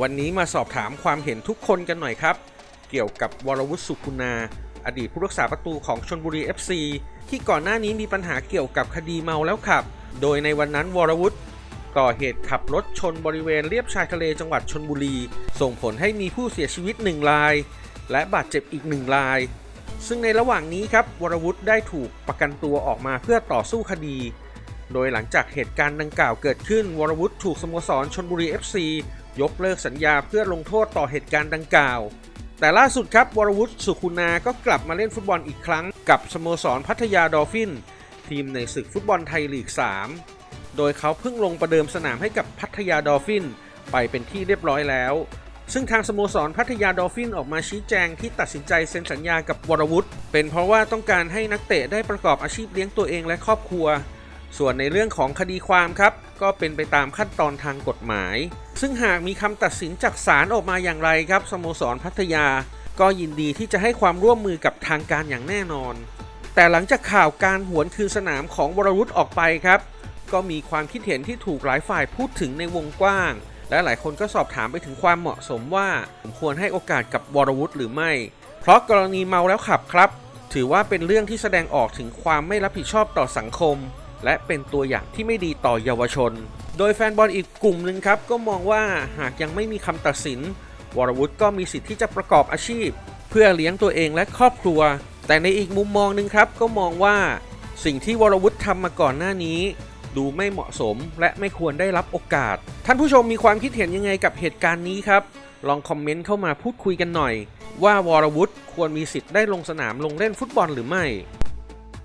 วันนี้มาสอบถามความเห็นทุกคนกันหน่อยครับ เกี่ยวกับวรวุฒิสุขุนาอดีตผู้รักษาประตูของชนบุรี FC ที่ก่อนหน้านี้มีปัญหาเกี่ยวกับคดีเมาแล้วขับ โดยในวันนั้นวรวุฒิก่อเหตุขับรถชนบริเวณเลียบชายทะเลจังหวัดชนบุรี ส่งผลให้มีผู้เสียชีวิตหนึ่งราย และบาดเจ็บอีกหนึ่งราย ซึ่งในระหว่างนี้ครับวรวุฒิได้ถูกประกันตัวออกมาเพื่อต่อสู้คดี โดยหลังจากเหตุการณ์ดังกล่าวเกิดขึ้น วรวุฒิถูกสโมสรชนบุรี FC ยกเลิกสัญญาเพื่อลงโทษต่อเหตุการณ์ดังกล่าว แต่ล่าสุดครับ วรวุฒิสุขุนา ก็กลับมาเล่นฟุตบอลอีกครั้ง กับสโมสรพัทยาดอลฟิน ทีมในศึกฟุตบอลไทยลีก 3 โดยเขาเพิ่งลงประเดิมสนามให้กับพัทยาดอลฟิน ไปเป็นที่เรียบร้อยแล้ว ซึ่งทางสโมสรพัทยาดอลฟินออกมาชี้แจงที่ตัดสินใจเซ็นสัญญากับวรวุฒิเป็นเพราะว่าต้องการให้นักเตะได้ประกอบอาชีพเลี้ยงตัวเองและครอบครัว ส่วนในเรื่องของคดีความครับ ก็เป็นไปตามขั้นตอนทางกฎหมาย ซึ่งหากมีคำตัดสินจากศาลออกมาอย่างไรครับสโมสรพัทยา ก็ยินดีที่จะให้ความร่วมมือกับทางการอย่างแน่นอน แต่หลังจากข่าวการหวนคืนสนามของวรวุฒิออกไปครับ ก็มีความคิดเห็นที่ถูกหลายฝ่ายพูดถึงในวงกว้าง และหลายคนก็สอบถามไปถึงความเหมาะสมว่าผมควรให้โอกาสกับวรวุฒิหรือไม่ เพราะกรณีเมาแล้วขับครับ ถือว่าเป็นเรื่องที่แสดงออกถึงความไม่รับผิดชอบต่อสังคม และเป็นตัวอย่างที่ไม่ดีต่อเยาวชน โดยแฟนบอลอีกกลุ่มหนึ่งครับ ก็มองว่าหากยังไม่มีคำตัดสิน วรวุฒิก็มีสิทธิ์ที่จะประกอบอาชีพ เพื่อเลี้ยงตัวเองและครอบครัว แต่ในอีกมุมมองหนึ่งครับ ก็มองว่าสิ่งที่วรวุฒิทำมาก่อนหน้านี้ ดูไม่เหมาะสมและไม่ควรได้รับโอกาส ท่านผู้ชมมีความคิดเห็นยังไงกับเหตุการณ์นี้ครับ ลองคอมเมนต์เข้ามาพูดคุยกันหน่อย ว่าวรวุฒิควรมีสิทธิ์ได้ลงสนามลงเล่นฟุตบอลหรือไม่